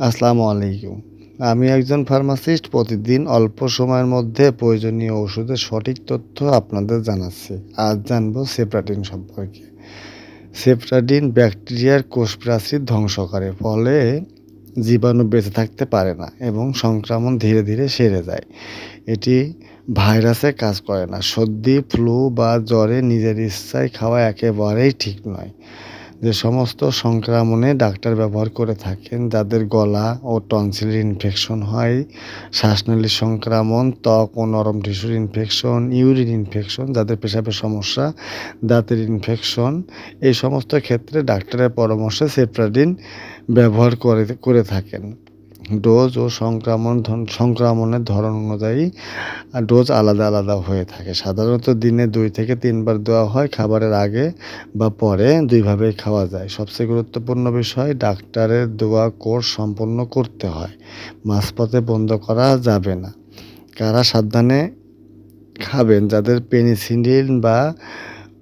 আসসালামু আলাইকুম। আমি একজন ফার্মাসিস্ট, প্রতিদিন অল্প সময়ের মধ্যে প্রয়োজনীয় ওষুধের সঠিক তথ্য আপনাদের জানাচ্ছি। আজ জানব সেপ্রাটিন সম্পর্কে। সেপ্রাটিন ব্যাকটেরিয়ার কোষ প্রাচীর ধ্বংস করে, ফলে জীবাণু বেঁচে থাকতে পারে না এবং সংক্রমণ ধীরে ধীরে সেরে যায়। এটি ভাইরাসে কাজ করে না। সর্দি, ফ্লু বা জ্বরে নিজের ইচ্ছায় খাওয়া একেবারেই ঠিক নয়। যে সমস্ত সংক্রমণে ডাক্তার ব্যবহার করে থাকেন, যাদের গলা ও টনসিলের ইনফেকশন হয়, শ্বাসনালীর সংক্রমণ, ত্বক ও নরম টিস্যুর ইনফেকশন ইউরিন ইনফেকশন যাদের পেশাবের সমস্যা, দাঁতের ইনফেকশন এই সমস্ত ক্ষেত্রে ডাক্তারের পরামর্শে সেপ্রাডিন ব্যবহার করে করে থাকেন। ডোজ ও সংক্রমণ সংক্রমণের ধরন অনুযায়ী ডোজ আলাদা আলাদা হয়ে থাকে। সাধারণত দিনে দুই থেকে তিনবার দেওয়া হয়, খাবারের আগে বা পরে দুইভাবেই খাওয়া যায়। সবচেয়ে গুরুত্বপূর্ণ বিষয়, ডাক্তারের দেওয়া কোর্স সম্পন্ন করতে হয়। মাঝপথে বন্ধ করা যাবে না। কারা সাবধানে খাবেন, যাদের পেনিসিলিন বা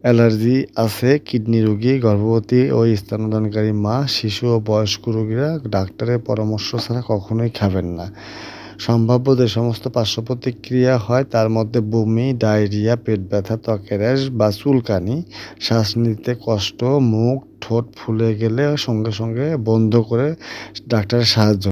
অ্যালার্জি আছে, কিডনি রোগী, গর্ভবতী ও স্তন্যদানকারী মা, শিশু ও বয়স্ক রোগীরা ডাক্তারের পরামর্শ ছাড়া কখনোই খাবেন না। সম্ভাব্য যে সমস্ত পার্শ্ব প্রতিক্রিয়া হয়, তার মধ্যে বমি, ডায়রিয়া, পেট ব্যথা, ত্বকের বা চুলকানি, শ্বাস নিতে কষ্ট, মুখ, ঠোঁট ফুলে গেলে সঙ্গে সঙ্গে বন্ধ করে ডাক্তারের সাহায্য